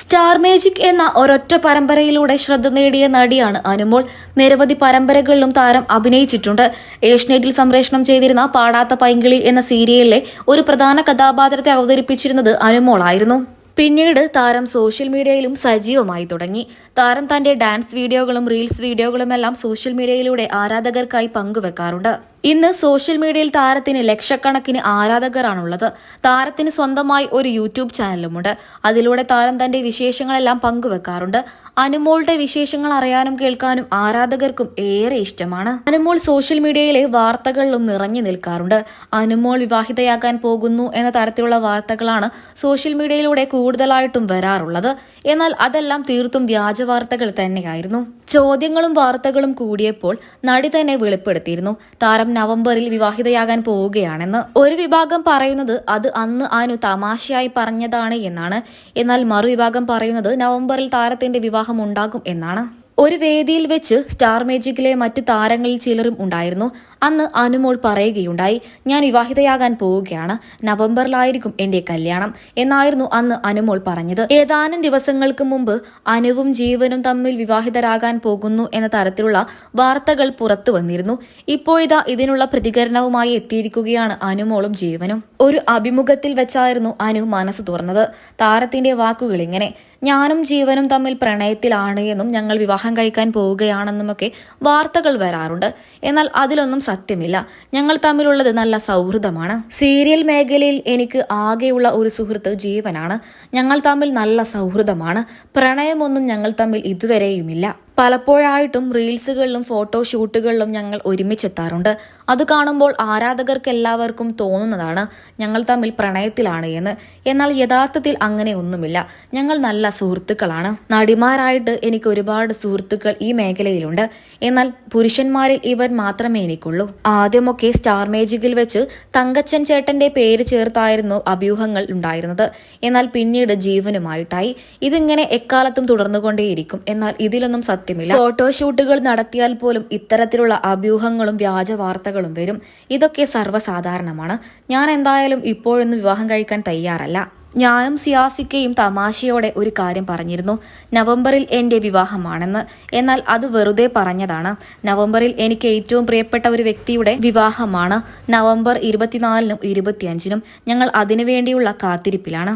Star magic എന്ന ഒരൊറ്റ പരമ്പരയിലൂടെ ശ്രദ്ധ നേടിയ നടിയാണ് അനുമോൾ. നിരവധി പരമ്പരകളിലും താരം അഭിനയിച്ചിട്ടുണ്ട്. ഏഷ്യനെറ്റിൽ സംപ്രേഷണം ചെയ്തിരുന്ന പാടാത്ത പൈങ്കിളി എന്ന സീരിയലിലെ ഒരു പ്രധാന കഥാപാത്രത്തെ അവതരിപ്പിച്ചിരുന്നത് അനുമോളായിരുന്നു പിന്നീട് താരം സോഷ്യൽ മീഡിയയിലും സജീവമായി തുടങ്ങി. താരം തന്റെ ഡാൻസ് വീഡിയോകളും റീൽസ് വീഡിയോകളുമെല്ലാം സോഷ്യൽ മീഡിയയിലൂടെ ആരാധകർക്കായി പങ്കുവെക്കാറുണ്ട്. ഇന്ന് സോഷ്യൽ മീഡിയയിൽ താരത്തിന് ലക്ഷക്കണക്കിന് ആരാധകരാണുള്ളത്. താരത്തിന് സ്വന്തമായി ഒരു യൂട്യൂബ് ചാനലുമുണ്ട്. അതിലൂടെ താരം തന്റെ വിശേഷങ്ങളെല്ലാം പങ്കുവെക്കാറുണ്ട്. അനുമോളുടെ വിശേഷങ്ങൾ അറിയാനും കേൾക്കാനും ആരാധകർക്കും ഏറെ ഇഷ്ടമാണ്. അനുമോൾ സോഷ്യൽ മീഡിയയിലെ വാർത്തകളിലും നിറഞ്ഞു നിൽക്കാറുണ്ട്. അനുമോൾ വിവാഹിതയാകാൻ പോകുന്നു എന്ന തരത്തിലുള്ള വാർത്തകളാണ് സോഷ്യൽ മീഡിയയിലൂടെ കൂടുതലായിട്ടും വരാറുള്ളത്. എന്നാൽ അതെല്ലാം തീർത്തും വ്യാജ വാർത്തകൾ തന്നെയായിരുന്നു. ചോദ്യങ്ങളും വാർത്തകളും കൂടിയപ്പോൾ നടി തന്നെ വെളിപ്പെടുത്തിയിരുന്നു. താരം നവംബറിൽ വിവാഹിതയാകാൻ പോവുകയാണെന്ന് ഒരു വിഭാഗം പറയുന്നത് അത് അന്ന് അനു തമാശയായി പറഞ്ഞതാണ് എന്നാണ്. എന്നാൽ മറുവിഭാഗം പറയുന്നത് നവംബറിൽ താരത്തിന്റെ വിവാഹം ഉണ്ടാകും എന്നാണ്. ഒരു വേദിയിൽ വെച്ച് സ്റ്റാർ മേജിക്കിലെ മറ്റു താരങ്ങളിൽ ചിലരും ഉണ്ടായിരുന്നു. അന്ന് അനുമോൾ പറയുകയുണ്ടായി ഞാൻ വിവാഹിതയാകാൻ പോവുകയാണ്. നവംബറിലായിരിക്കും എന്റെ കല്യാണം എന്നായിരുന്നു അന്ന് അനുമോൾ പറഞ്ഞത്. ഏതാനും ദിവസങ്ങൾക്ക് മുമ്പ് അനുവും ജീവനും തമ്മിൽ വിവാഹിതരാകാൻ പോകുന്നു എന്ന തരത്തിലുള്ള വാർത്തകൾ പുറത്തു വന്നിരുന്നു. ഇപ്പോഴിതാ ഇതിനുള്ള പ്രതികരണവുമായി എത്തിയിരിക്കുകയാണ് അനുമോളും ജീവനും. ഒരു അഭിമുഖത്തിൽ വെച്ചായിരുന്നു അനു മനസ്സ് തുറന്നത്. താരത്തിന്റെ വാക്കുകൾ ഇങ്ങനെ ഞാനും ജീവനും തമ്മിൽ പ്രണയത്തിലാണ് എന്നും ഞങ്ങൾ വിവാഹം കഴിക്കാൻ പോവുകയാണെന്നുമൊക്കെ വാർത്തകൾ വരാറുണ്ട്. എന്നാൽ അതിലൊന്നും സത്യമില്ല. ഞങ്ങൾ തമ്മിലുള്ളത് നല്ല സൗഹൃദമാണ്. സീരിയൽ മേഖലയിൽ എനിക്ക് ആകെയുള്ള ഒരു സുഹൃത്ത് ജീവനാണ്. ഞങ്ങൾ തമ്മിൽ നല്ല സൗഹൃദമാണ്. പ്രണയമൊന്നും ഞങ്ങൾ തമ്മിൽ ഇതുവരെയുമില്ല. പലപ്പോഴായിട്ടും റീൽസുകളിലും ഫോട്ടോ ഷൂട്ടുകളിലും ഞങ്ങൾ ഒരുമിച്ചെത്താറുണ്ട്. അത് കാണുമ്പോൾ ആരാധകർക്ക് എല്ലാവർക്കും തോന്നുന്നതാണ് ഞങ്ങൾ തമ്മിൽ പ്രണയത്തിലാണ് എന്ന്. എന്നാൽ യഥാർത്ഥത്തിൽ അങ്ങനെ ഒന്നുമില്ല. ഞങ്ങൾ നല്ല സുഹൃത്തുക്കളാണ്. നടിമാരായിട്ട് എനിക്ക് ഒരുപാട് സുഹൃത്തുക്കൾ ഈ മേഖലയിലുണ്ട്. എന്നാൽ പുരുഷന്മാരിൽ ഇവർ മാത്രമേ എനിക്കുള്ളൂ. ആദ്യമൊക്കെ സ്റ്റാർ മേജിക്കിൽ വെച്ച് തങ്കച്ചൻ ചേട്ടന്റെ പേര് ചേർത്തായിരുന്നു അഭ്യൂഹങ്ങൾ ഉണ്ടായിരുന്നത്. എന്നാൽ പിന്നീട് ജീവനുമായിട്ടായി. ഇതിങ്ങനെ എക്കാലത്തും തുടർന്നുകൊണ്ടേയിരിക്കും. എന്നാൽ ഇതിലൊന്നും സത്യമില്ല ഫോട്ടോഷൂട്ടുകൾ നടത്തിയാൽ പോലും ഇത്തരത്തിലുള്ള അഭ്യൂഹങ്ങളും വ്യാജ വാർത്തകളും വരും. ഇതൊക്കെ സർവസാധാരണമാണ്. ഞാൻ എന്തായാലും ഇപ്പോഴൊന്നും വിവാഹം കഴിക്കാൻ തയ്യാറല്ല. ഞാനും സിയാസിക്കയും തമാശയോടെ ഒരു കാര്യം പറഞ്ഞിരുന്നു. നവംബറിൽ എന്റെ വിവാഹമാണെന്ന്. എന്നാൽ അത് വെറുതെ പറഞ്ഞതാണ്. നവംബറിൽ എനിക്ക് ഏറ്റവും പ്രിയപ്പെട്ട ഒരു വ്യക്തിയുടെ വിവാഹമാണ്. നവംബർ ഇരുപത്തിനാലിനും ഇരുപത്തിയഞ്ചിനും ഞങ്ങൾ അതിനുവേണ്ടിയുള്ള കാത്തിരിപ്പിലാണ്.